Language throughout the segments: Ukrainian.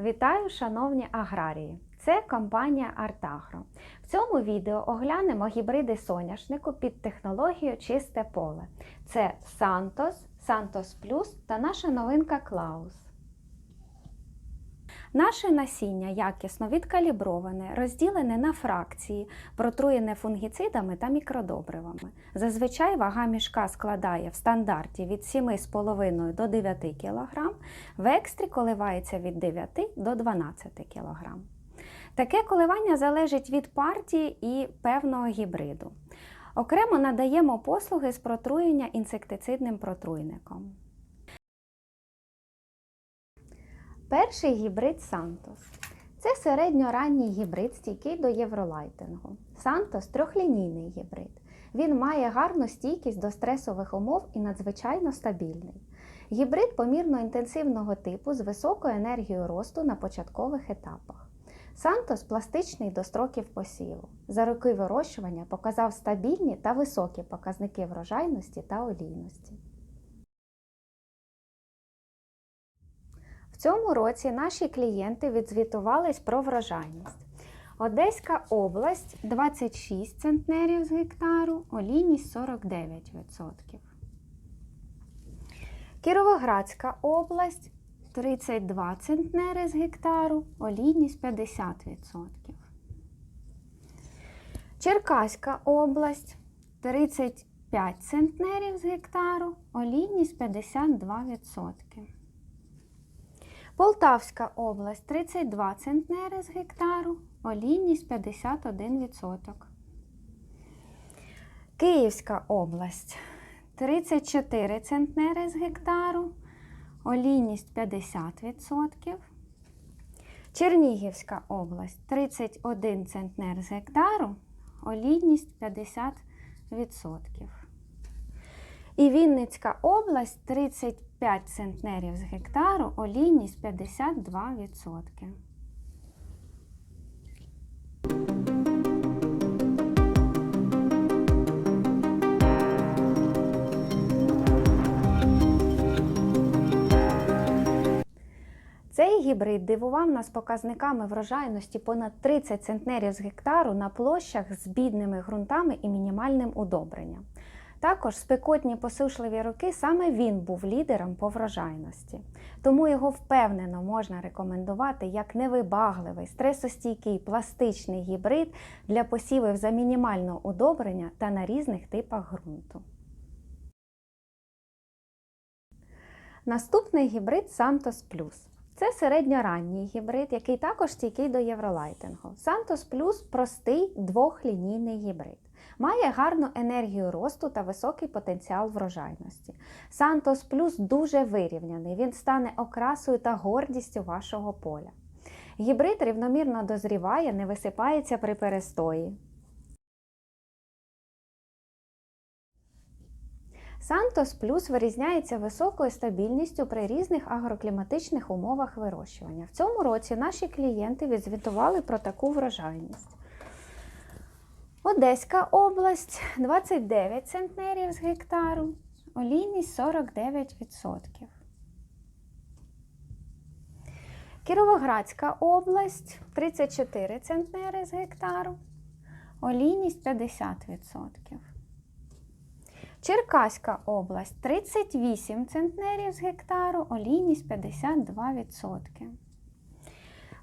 Вітаю, шановні аграрії! Це компанія Артагро. В цьому відео оглянемо гібриди соняшнику під технологією Чисте поле. Це Santos, Santos Plus та наша новинка Klaus. Наше насіння якісно відкаліброване, розділене на фракції, протруєне фунгіцидами та мікродобривами. Зазвичай вага мішка складає в стандарті від 7,5 до 9 кг, в екстрі коливається від 9 до 12 кг. Таке коливання залежить від партії і певного гібриду. Окремо надаємо послуги з протруєння інсектицидним протруйником. Перший гібрид Santos. Це середньоранній гібрид, стійкий до євролайтингу. Santos – трьохлінійний гібрид. Він має гарну стійкість до стресових умов і надзвичайно стабільний. Гібрид помірно інтенсивного типу з високою енергією росту на початкових етапах. Сантос пластичний до строків посіву. За роки вирощування показав стабільні та високі показники врожайності та олійності. Цьому році наші клієнти відзвітувались про врожайність. Одеська область 26 центнерів з гектару, олійність 49%. Кіровоградська область 32 центнери з гектару, олійність 50%. Черкаська область 35 центнерів з гектару, олійність 52%. Полтавська область 32 центнери з гектару, олійність 51%. Київська область 34 центнери з гектару, олійність 50%. Чернігівська область 31 центнер з гектару, олійність 50%. І Вінницька область 35 центнерів з гектару, олійність 52%. Цей гібрид дивував нас показниками врожайності понад 30 центнерів з гектару на площах з бідними ґрунтами і мінімальним удобренням. Також спекотні посушливі роки саме він був лідером по врожайності, тому його впевнено можна рекомендувати як невибагливий, стресостійкий пластичний гібрид для посівів за мінімального удобрення та на різних типах ґрунту. Наступний гібрид Santos Plus. Це середньоранній гібрид, який також стійкий до євролайтингу. Santos Plus простий двохлінійний гібрид. Має гарну енергію росту та високий потенціал врожайності. Santos Plus дуже вирівняний, він стане окрасою та гордістю вашого поля. Гібрид рівномірно дозріває, не висипається при перестої. Santos Plus вирізняється високою стабільністю при різних агрокліматичних умовах вирощування. В цьому році наші клієнти відзвітували про таку врожайність. Одеська область 29 центнерів з гектару, олійність 49%. Кіровоградська область 34 центнери з гектару, олійність 50%. Черкаська область 38 центнерів з гектару, олійність 52%.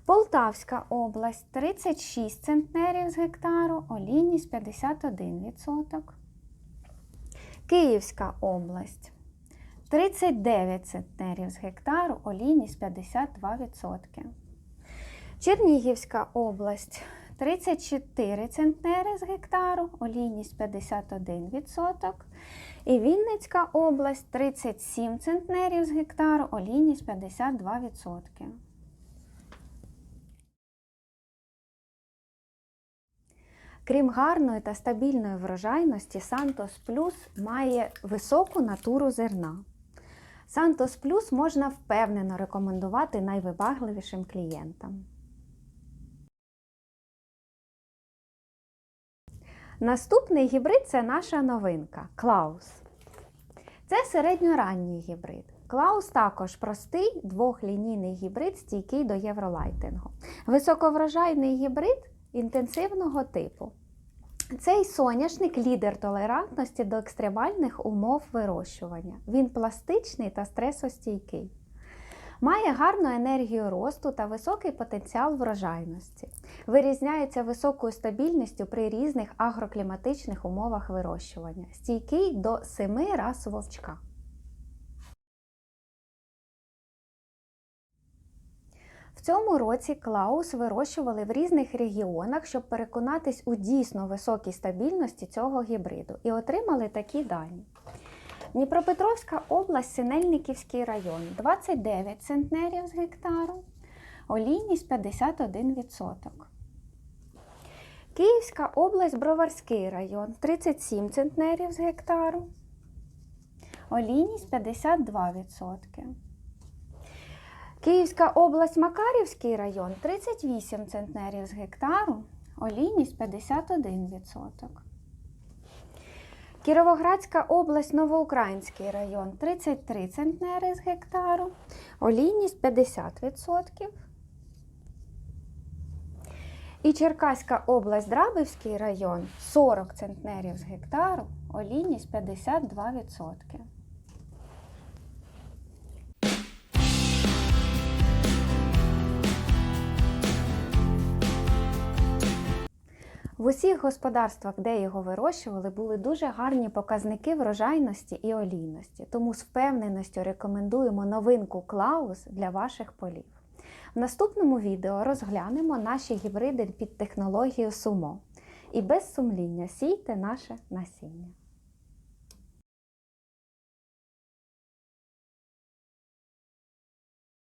Полтавська область 36 центнерів з гектару, олійність 51%. Київська область 39 центнерів з гектару, олійність 52%. Чернігівська область 34 центнери з гектару, олійність 51%. І Вінницька область 37 центнерів з гектару, олійність 52%. Крім гарної та стабільної врожайності, Santos Plus має високу натуру зерна. Santos Plus можна впевнено рекомендувати найвибагливішим клієнтам. Наступний гібрид це наша новинка Клаус. Це середньоранній гібрид. Клаус також простий двохлінійний гібрид, стійкий до євролайтингу. Високоврожайний гібрид інтенсивного типу. Цей соняшник лідер толерантності до екстремальних умов вирощування. Він пластичний та стресостійкий. Має гарну енергію росту та високий потенціал врожайності. Вирізняється високою стабільністю при різних агрокліматичних умовах вирощування. Стійкий до семи рас вовчка. В цьому році клаус вирощували в різних регіонах, щоб переконатись у дійсно високій стабільності цього гібриду, і отримали такі дані. Дніпропетровська область, Синельниківський район 29 центнерів з гектару, олійність 51%. Київська область, Броварський район 37 центнерів з гектару, олійність 52%. Київська область, Макарівський район 38 центнерів з гектару, олійність 51%. Кіровоградська область, Новоукраїнський район 33 центнери з гектару, олійність 50%. І Черкаська область, Драбівський район 40 центнерів з гектару, олійність 52%. В усіх господарствах, де його вирощували, були дуже гарні показники врожайності і олійності. Тому з впевненістю рекомендуємо новинку Клаус для ваших полів. В наступному відео розглянемо наші гібриди під технологією Сумо. І без сумління сійте наше насіння.